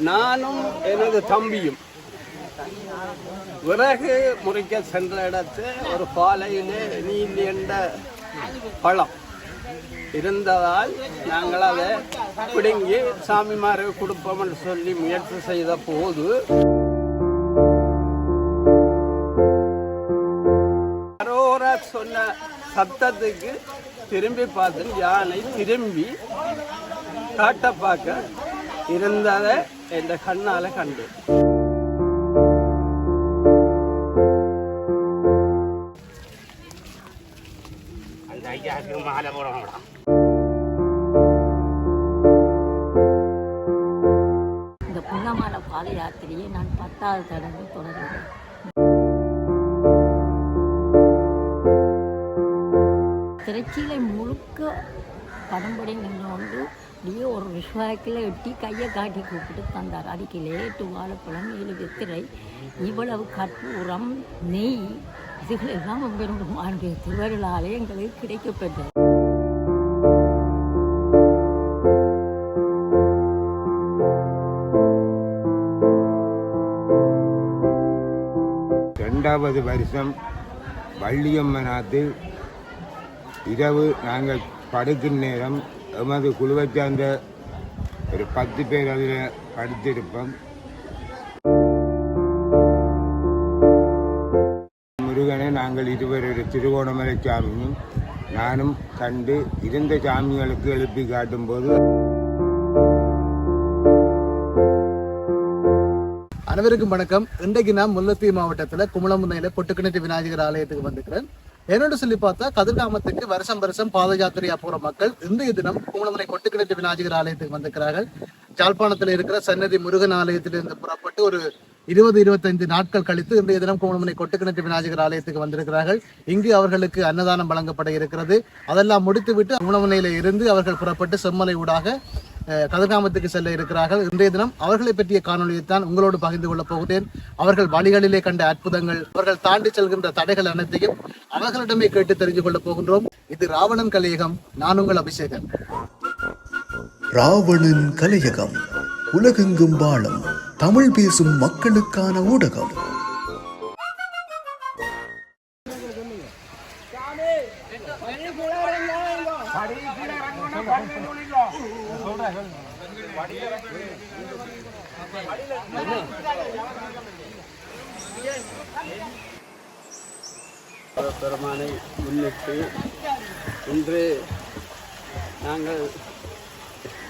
நானும் எனது தம்பியும் விறகு முறிக்க சென்ற இடத்து ஒரு பாலையிலே நீந்தி என்ற பழம் இருந்ததால் நாங்கள் அதை பிடுங்கி சாமிமாருக்கு கொடுப்போம் என்று சொல்லி முயற்சி செய்த போது சொன்ன சத்தத்துக்கு திரும்பி பார்த்து யானை திரும்பி காட்ட பார்க்க இருந்ததை இந்த கண்ணால கண்டு. அந்த ஐயாவுக்கு மாலை போடணும் இந்த புன்னமான பாத யாத்திரையை நான் பத்தாவது தடவை தொடர்கிறேன். திருச்சியில முழுக்க படம்படி நின்று கொண்டு அப்படியே ஒரு விஸ்வாக்கில் எட்டி கையை காட்டி கூப்பிட்டு தந்தார். அதுக்கு லேட்டு வாழைப்பழம் ஏழு வெத்திரை இவ்வளவு கற்பூரம் நெய் இதுகளெல்லாம் பெருமானுடைய திருவருளாலே எங்களுக்கு கிடைக்கப்பெற்றது ரெண்டாவது வருஷம் வள்ளியம்மனாத்து இரவு நாங்கள் படுக்கும் நேரம் எமது குழுவை சார்ந்த ஒரு பத்து பேர் அதில் படித்திருப்போம். முருகனை நாங்கள் இருவர் ஒரு திருவோணமலை சாமியும் நானும் கண்டு இருந்த சாமிகளுக்கு எழுப்பி காட்டும்போது அனைவருக்கும் வணக்கம். இன்றைக்கு நான் முல்லைத்தீவு மாவட்டத்தில் குமளமுனையில பொட்டுக்கிணற்று விநாயகர் ஆலயத்துக்கு வந்திருக்கிறேன். என்னோட சொல்லி பார்த்தா கதிர்காமத்துக்கு வருஷம் வருஷம் பாத யாத்திரையா போற மக்கள் இன்றைய தினம் குமளமுனை பொட்டுக்கிணற்று விநாயகர் ஆலயத்துக்கு வந்திருக்கிறார்கள். ஜாழ்ப்பாணத்தில் இருக்கிற சன்னதி முருகன் ஆலயத்திலிருந்து புறப்பட்டு ஒரு இருபது இருபத்தைந்து நாட்கள் கழித்து இன்றைய தினம் கோணமனை கொட்டுக்கிணற்று விநாயகர் ஆலயத்துக்கு வந்திருக்கிறார்கள். இங்கு அவர்களுக்கு அன்னதானம் வழங்கப்பட இருக்கிறது. அதெல்லாம் முடித்துவிட்டு குமளமுனையில இருந்து அவர்கள் புறப்பட்டு செம்மலை ஊடாக கதிர்காமத்துக்கு செல்ல இருக்கிறார்கள். இன்றைய தினம் அவர்களை பற்றிய காணொலியை தான் உங்களோடு பகிர்ந்து கொள்ளப் போகிறேன். அவர்கள் வழிகளிலே கண்ட அற்புதங்கள் அவர்கள் தாண்டி செல்கின்ற தடைகள் அனைத்தையும் அவர்களிடமே கேட்டு தெரிந்து கொள்ளப் போகின்றோம். இது ராவணன் கலையகம் நான் உங்கள் அபிஷேகன். ராவணன் கலையகம் உலகெங்கும் வாழும் தமிழ் பேசும் மக்களுக்கான ஊடகம். பெருமானை முன்னிட்டு இன்று நாங்கள்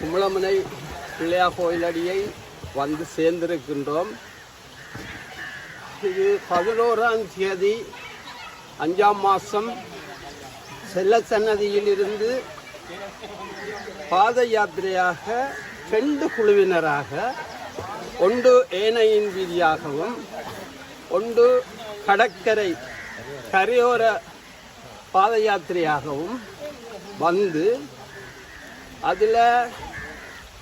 கும்பளமனை பிள்ளையார் கோயிலடியை வந்து சேர்ந்திருக்கின்றோம். இது பதினோராம் தேதி அஞ்சாம் மாதம் செல்ல சன்னதியிலிருந்து பாத யாத்திரையாக ரெண்டு குழுவினராக ஒன்று ஏனையின் வீதியாகவும் ஒன்று கடற்கரை கரையோர பாத யாத்திரையாகவும் வந்து அதில்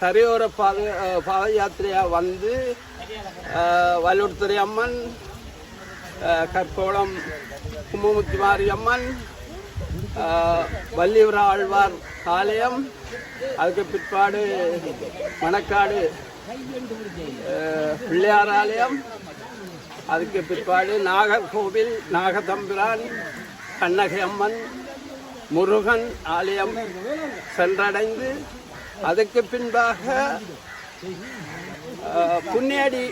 கரையோர பாத பாத யாத்திரையாக வந்து அஹ், அம்மன் கற்கோளம் கற்போளம் கும்பமுத்தி மாரியம்மன் வள்ளியூர் ஆழ்வார் ஆலயம். அதுக்கு பிற்பாடு மணக்காடு பிள்ளையார் ஆலயம். அதுக்கு பிற்பாடு நாகர்கோவில் நாகதம்பிரான் கண்ணகை அம்மன் முருகன் ஆலயம் சென்றடைந்து அதுக்கு பின்பாக புண்ணியடி புன்னேடி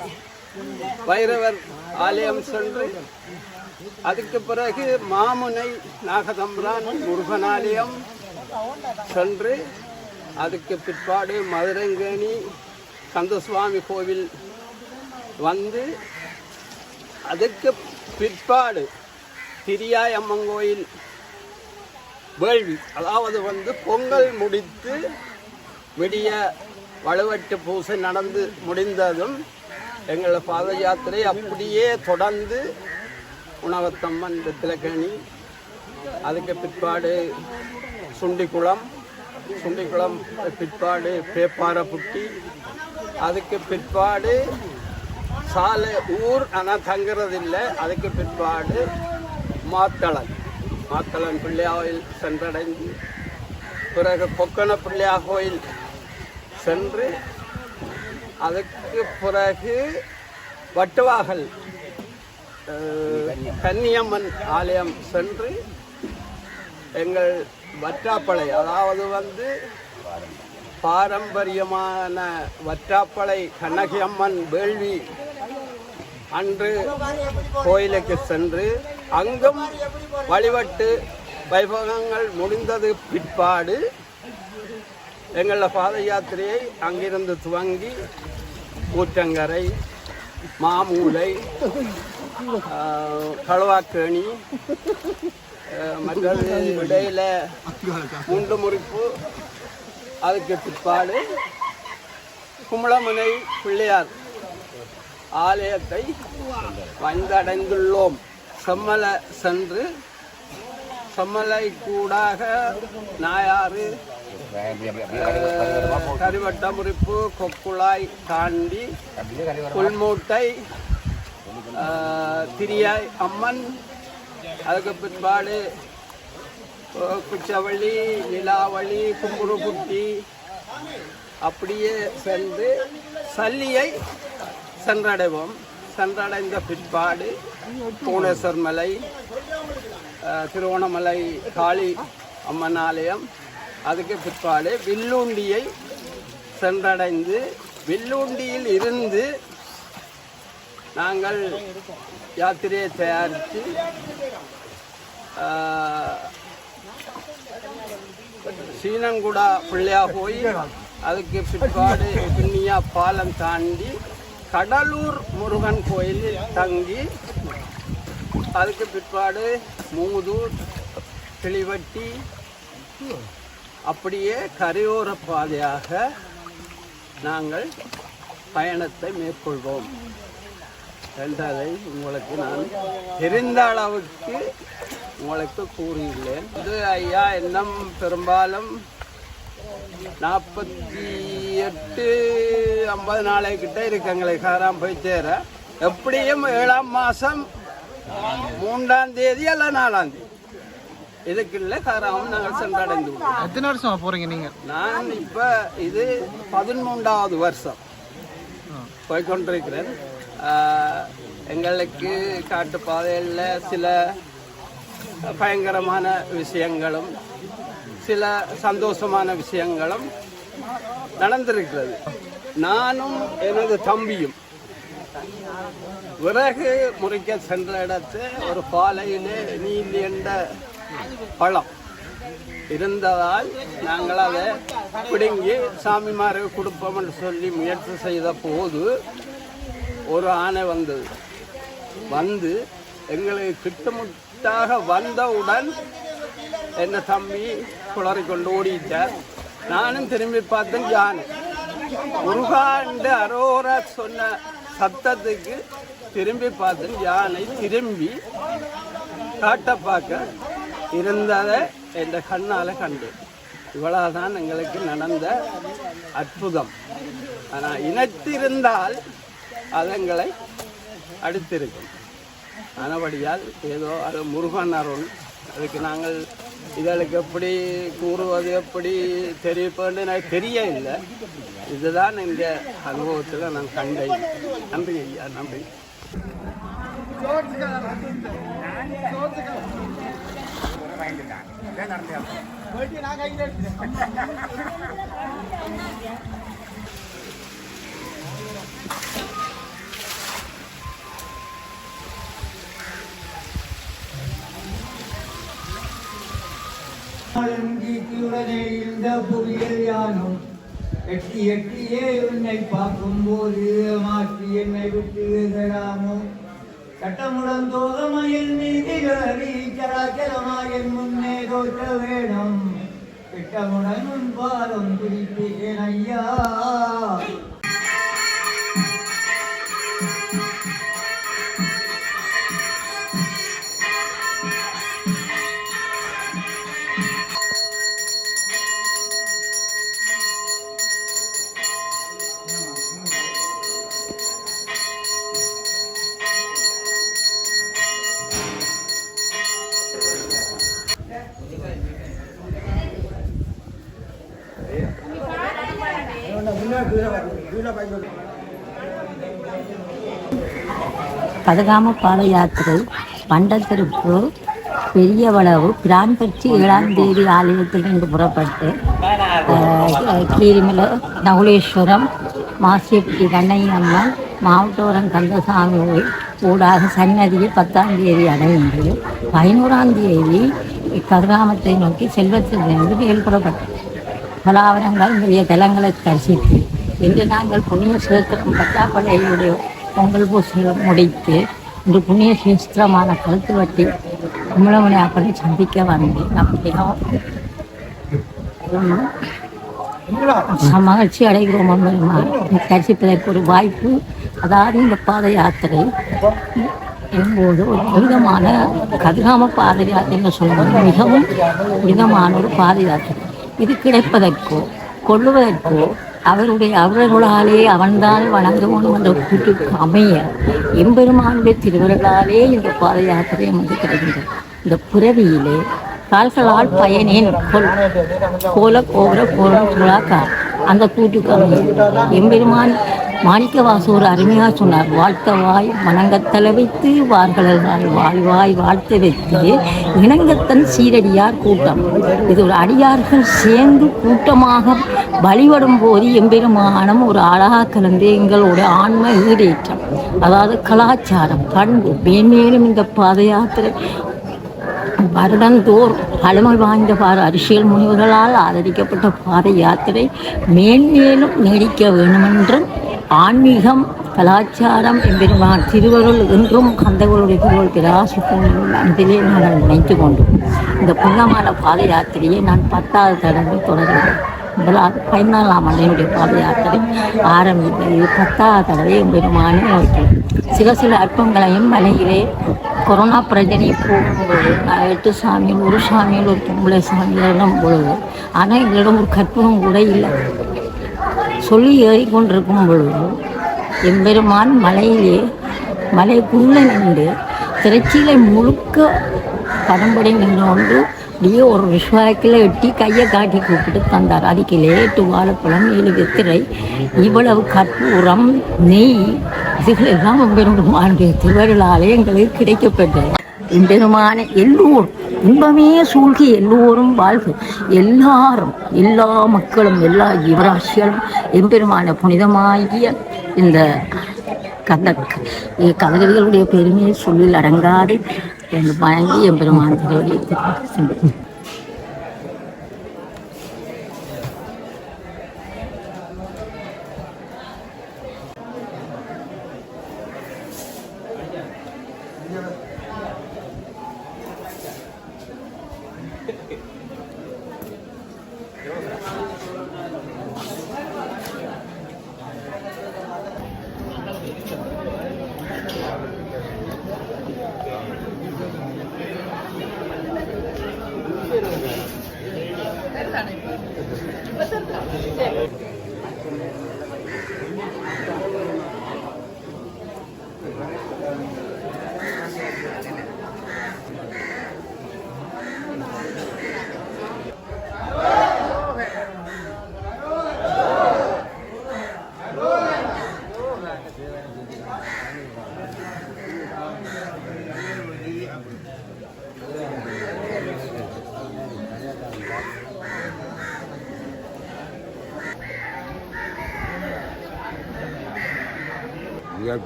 வைரவர் ஆலயம் சென்று அதுக்கு பிறகு மாமுனை நாகதம்பிரான் முருகனாலயம் சென்று அதுக்கு பிற்பாடு மதுரங்கேணி கந்தசுவாமி கோவில் வந்து அதுக்கு பிற்பாடு திரியாய் அம்மன் கோயில் வேள்வி அதாவது வந்து பொங்கல் முடித்து விடிய வலுவட்டு பூசை நடந்து முடிந்ததும் எங்கள் பாத யாத்திரை அப்படியே தொடர்ந்து உணவத்தம்மன் வெத்திலக்கணி அதுக்கு பிற்பாடு சுண்டிக்குளம். சுண்டிக்குளம் பிற்பாடு பேப்பாரப்புட்டி அதுக்கு பிற்பாடு சாலை ஊர் ஆனால் தங்குறதில்லை. அதுக்கு பிற்பாடு மாத்தளன் மாத்தளன் பிள்ளையாவில் சென்றடைந்து பிறகு கொக்கன பிள்ளையா கோயில் சென்று அதுக்கு பிறகு வட்டுவாகல் கன்னியம்மன் ஆலயம் சென்று எங்கள் வற்றாப்பளை அதாவது வந்து பாரம்பரியமான வற்றாப்பளை கண்ணகி அம்மன் வேள்வி அன்று கோயிலுக்கு சென்று அங்கும் வழிபட்டு வைபவங்கள் முடிந்தது பிற்பாடு எங்களோட பாத யாத்திரையை அங்கிருந்து துவங்கி கூற்றங்கரை மாமூலை ஆஹ், களுவாக்கேணி மற்றது இடையில முண்டு முறிப்பு அதுக்கு பிற்பாடு கும்பளமுனை பிள்ளையார் ஆலயத்தை வந்தடைந்துள்ளோம். செம்மலை சென்று செம்மலை கூடாக நாயாறு கருவட்ட முறிப்பு கொக்குழாய் தாண்டி புல்மூட்டை திரியாய் அம்மன் அதுக்கு பிற்பாடு குச்சவழி குச்சவள்ளி நிலாவளி கும்புருக்குட்டி அப்படியே சென்று சல்லியை சென்றடைவோம் சென்றடைந்த பிற்பாடு புவனேஸ்வர் மலை திருவோணமலை காளி அம்மன் ஆலயம் அதுக்கு பிற்பாடு வில்லூண்டியை சென்றடைந்து வில்லூண்டியில் இருந்து நாங்கள் யாத்திரையை தயாரித்து சீனங்குடா பிள்ளையா போய் அதுக்கு பிற்பாடு பின்னியா பாலம் தாண்டி கடலூர் முருகன் கோயிலில் தங்கி அதுக்கு பிற்பாடு மூதூர் கிளிவட்டி அப்படியே கரையோர பாதையாக நாங்கள் பயணத்தை மேற்கொள்வோம். என்றதை உங்களுக்கு நான் தெரிந்த அளவுக்கு உங்களுக்கு கூறியுள்ளேன். இது ஐயா இன்னும் பெரும்பாலும் நாற்பத்தி எட்டு ஐம்பது நாளைக்கிட்ட இருக்குங்களே காராம் போய் சேர. எப்படியும் ஏழாம் மாதம் மூன்றாம் தேதி அல்ல நாலாம் தேதி. இதுக்குள்ள காராமம் நாங்கள் சென்றடைந்து. எத்தனை வருஷமா போறீங்க நீங்க? நான் இப்போ இது பதிமூன்றாவது வருஷம் போய்கொண்டிருக்கிறேன் எங்களுக்கு காட்டுப்பாதையில் சில பயங்கரமான விஷயங்களும் சில சந்தோஷமான விஷயங்களும் நடந்திருக்கிறது. நானும் எனது தம்பியும் விறகு முறிக்க சென்ற இடத்து ஒரு பாலையிலே நீல் என்ற பழம். இருந்ததால் நாங்கள் அதை பிடுங்கி சாமிமாருக்கு கொடுப்போம் என்று சொல்லி முயற்சி செய்த போது ஒரு ஆணை வந்தது. வந்து எங்களுக்கு கிட்டமுட்டாக வந்தவுடன் என்ன தம்பி குளறி கொண்டு ஓடிட்டார். நானும் திரும்பி பார்த்தேன் யானை. முருகாண்டு அரோரா சொன்ன சத்தத்துக்கு திரும்பி பார்த்தேன் யானை திரும்பி காட்டை பார்க்க இருந்ததை என் கண்ணால் கண்டேன். இவ்வளவுதான் எங்களுக்கு நடந்த அற்புதம். ஆனால் இனத்திருந்தால் அதங்களை அடுத்திருக்கும். ஆனபடியால் ஏதோ அது முருகன் அருள். அதுக்கு நாங்கள் இதற்கு எப்படி கூறுவது எப்படி தெரிவிப்பது எனக்கு தெரிய இல்லை இதுதான் இந்த அனுபவத்தில் நான் கண்டேன். நன்றி ஐயா நன்றி. உடனே இந்த புவியில் யானும். எட்டி எட்டியே உன்னை பார்க்கும்போது மாற்றி என்னை விட்டு தராமோ கட்டமுடன் தோகமையில் நீதிகளி சராச்சரமாயின் முன்னே தோற்ற வேணும் திட்டமுடன் உன் பாதம் குறிப்பிட்டேன் ஐயா. பதகாம பாத யாத்திரை பண்டத்திருப்பு பெரியவளவு பிரான்பற்றி ஏழாம் தேதி ஆலயத்திலிருந்து புறப்பட்டு கீரிமலை நகுலேஸ்வரம் மாசிப்பட்டி கண்ணையம்மன் மாவட்டோரம் கந்தசாமி ஊடாக சன்னதியை பத்தாம் தேதி அடைகின்றது பதினோராம் தேதி கதிராமத்தை நோக்கி செல்வத்திலிருந்து மேல்புறப்பட்டது பலாவரங்கள் நிறைய தலங்களை தரிசித்து இன்று நாங்கள் புண்ணிய சேத்திரம் பட்டாப்படையுடைய பொங்கல் பூசை முடித்து இன்று புண்ணிய சேஸ்திரமான கழுத்து வட்டி கும்பலமணி அப்பனை சந்திக்க வந்தேன். அப்படியும். மகிழ்ச்சி அடைகிறோம் தரிசிப்பதற்கு ஒரு வாய்ப்பு அதாவது இந்த பாத யாத்திரை. என்போது ஒரு புனிதமான கதிராம பாத யாத்திரைன்னு சொல்வது மிகவும் புனிதமான ஒரு பாத யாத்திரை. இது கிடைப்பதற்கோ கொள்ளுவதற்கோ அவருடைய அவர்களாலே அவன்தான் வணங்க அந்த என்ற கூட்டுக்கு அமைய எம்பெருமானுடைய திருவர்களாலே இந்த பாத யாத்திரை வந்து கிடைக்கின்றது இந்த புறவியிலே கால்களால் பயனின். கொல். கோல கோபுர கோலம் அந்த கூட்டுக்கு எம்பெருமான் மாணிக்க வாசூர் அருமையாக சொன்னார். வாழ்த்தவாய் மணங்கத்தல வைத்து வார்களால் வாழ்வாய் வாழ்த்து வைத்து இணங்கத்தன் சீரடியார் கூட்டம். இது ஒரு அடியார்கள் சேர்ந்து கூட்டமாக வழிபடும் போது எம்பெருமானம் ஒரு அழகாக கலந்து எங்களோட ஆன்ம ஈடேற்றம். அதாவது கலாச்சாரம் பண்பு மேன்மேலும் இந்த பாத யாத்திரை வருடந்தோர் பழமை வாய்ந்த பார அரசியல் முனிவர்களால் ஆதரிக்கப்பட்ட பாத யாத்திரை மேன்மேலும் நீடிக்க வேண்டுமென்றும் ஆன்மீகம் கலாச்சாரம் எம்பெருமான் திருவருள் என்றும் கந்தகளுடைய திருவள் பிரகாசிக்கும் மனதிலே நாங்கள் நினைத்து கொண்டோம். இந்த புண்ணமான பாத யாத்திரையை நான் பத்தாவது தடவை தொடர்கிறேன். முதலாவது பதினாலாம் ஆண்டினுடைய பாத யாத்திரை ஆரம்பித்தது பத்தாவது தடவை பெருமானே நோக்கி. சில சில அற்பங்களையும் மலையிலே கொரோனா பிரச்சனை போகும்போது எட்டு சாமியில் ஒரு சாமியில் ஒரு பொம்பளை சாமியிடம் பொழுது ஆனால் எங்களிடம் ஒரு கற்பனம் கூட இல்லை. சொல்லி ஏறிக்கொண்டிருக்கும் பொழுது எம்பெருமான் மலையிலே மலைக்குள்ளே நின்று திரைச்சியில முழுக்க படம்படை நின்று கொண்டு அப்படியே ஒரு விஸ்வாக்கில் எட்டி கையை காட்டி கூப்பிட்டு தந்தார். அதுக்கு லேட்டு வாழைப்பழம் ஏழு வெத்திரை இவ்வளவு கற்பூரம் நெய் இதுகளெல்லாம் பெருமானுடைய திருவருளாலே எங்களுக்கு கிடைக்கப்பட்டது. பெருமான எல்லோரும் இன்பமே சூழ்கி எல்லோரும் வாழ்க. எல்லாரும் எல்லா மக்களும் எல்லா ஜீவராசிகளும் எம்பெருமான புனிதமாகிய இந்த கந்த கதகளிகளுடைய பெருமையை சொல்லில் அடங்காது என்று வழங்கி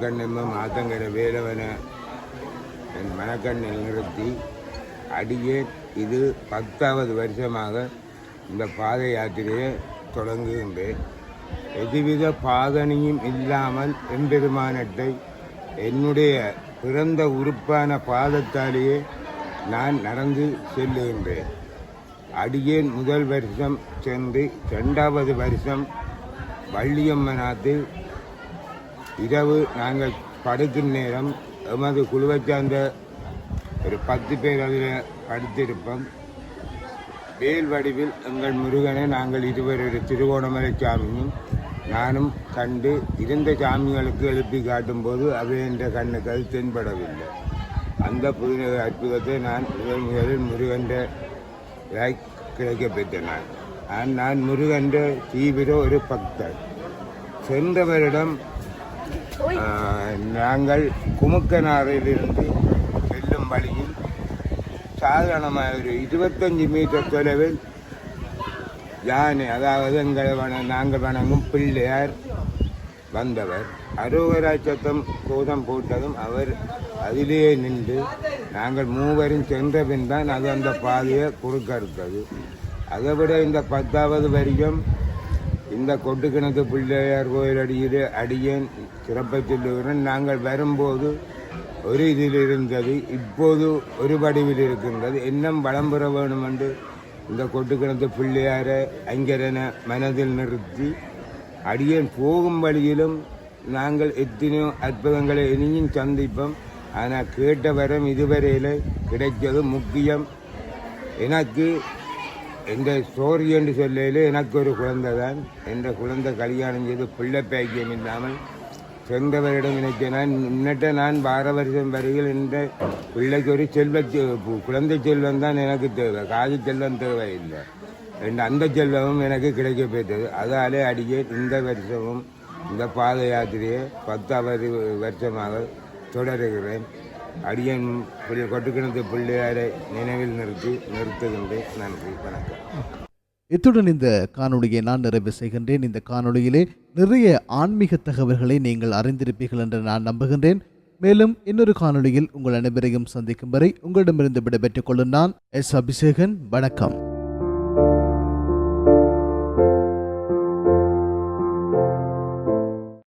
எம்பெருமான் திருவடியை வேலவனை வேலவன என் மனக்கண்ணில் நிறுத்தி அடியே இது பத்தாவது வருஷமாக இந்த பாத யாத்திரையை தொடங்குகின்றேன். எதுவித பாதனையும் இல்லாமல் எம்பெருமானத்தை என்னுடைய பிறந்த உறுப்பான பாதத்தாலேயே நான் நடந்து செல்லுகின்றேன். அடியேன் முதல் வருஷம் சென்று இரண்டாவது வருஷம் வள்ளியம்மனாத்தில் இரவு நாங்கள் படுக்கும் நேரம் எமது குழுவை சார்ந்த ஒரு பத்து பேர் அதில் படுத்திருப்போம். வேல் வடிவில் எங்கள் முருகனை நாங்கள் இருவர் ஒரு திருவோணமலை சாமியும் நானும் கண்டு இருந்த சாமிகளுக்கு எழுப்பி காட்டும்போது அவை என்ற கண்ணுக்கு அது தென்படவில்லை. அந்த புதிய அற்புதத்தை நான் முதல் முதலில் முருகன்ற கிடைக்க பெற்ற நான் நான் நான் முருகன்ற தீவிர ஒரு பக்தர். சென்றவரிடம் நாங்கள் குமுக்கனாரிலிருந்து செல்லும் வழியில் சாதாரணமாக ஒரு இருபத்தஞ்சி மீட்டர் தொலைவில் யானை அதாவது எங்களை வண நாங்கள் வணங்கும் பிள்ளையார் வந்தவர். அரோகரா சத்தம் கோதம் போட்டதும் அவர் அதிலேயே நின்று நாங்கள் மூவரும் சென்ற பின் தான் அது அந்த பாதையை குறுக்கறுத்தது. அதை விட இந்த பத்தாவது வரைக்கும் இந்த கொட்டுக்கிணத்து பிள்ளையார் கோயில் அடியில் அடியேன் சிறப்பை சொல்லுகிறேன் நாங்கள் வரும்போது ஒரு இதில் இருந்தது இப்போது ஒரு வடிவில் இருக்கின்றது. இன்னும் வளம் பெற வேணும் என்று இந்த கொட்டுக்கிணத்து பிள்ளையாரை அங்கரன மனதில் நிறுத்தி அடியேன் போகும் வழியிலும் நாங்கள் எத்தனையோ அற்புதங்களை இனியும் சந்திப்போம். ஆனால் கேட்ட வரம் இதுவரையில் கிடைத்தது முக்கியம். எனக்கு எந்த ஸ்டோரி என்று சொல்லையில் எனக்கு ஒரு குழந்தை தான் என்ற குழந்தை கல்யாணம் செய்து பிள்ளை பேக்கியம் இல்லாமல் சென்றவரிடம் நினைத்தேன் நான் முன்னிட்ட நான் வார வருஷம் வரையில் என்ற பிள்ளைக்கு ஒரு செல்வ குழந்தை செல்வம் தான் எனக்கு தேவை. காது செல்வம் தேவையில்லை. ரெண்டு அந்த செல்வமும் எனக்கு கிடைக்க போயிட்டது அதாலே அடியே இந்த வருஷமும் இந்த பாத யாத்திரையை பத்தாவது வருஷமாக தொடருகிறேன். அடியன் பிள்ளை கொட்டுக்கிணத்து பிள்ளையாரை நினைவில் நிறுத்தி நிறுத்துகின்றேன். நன்றி வணக்கம். இத்துடன் இந்த காணொளியை நான் நிறைவு செய்கின்றேன். இந்த காணொளியிலே நிறைய ஆன்மீக தகவல்களை நீங்கள் அறிந்திருப்பீர்கள் என்று நான் நம்புகின்றேன். மேலும் இன்னொரு காணொளியில் உங்கள் அனைவரையும் சந்திக்கும் வரை உங்களிடமிருந்து விடைபெற்றுக் கொள்ளும் நான் எஸ் அபிஷேகன். வணக்கம்.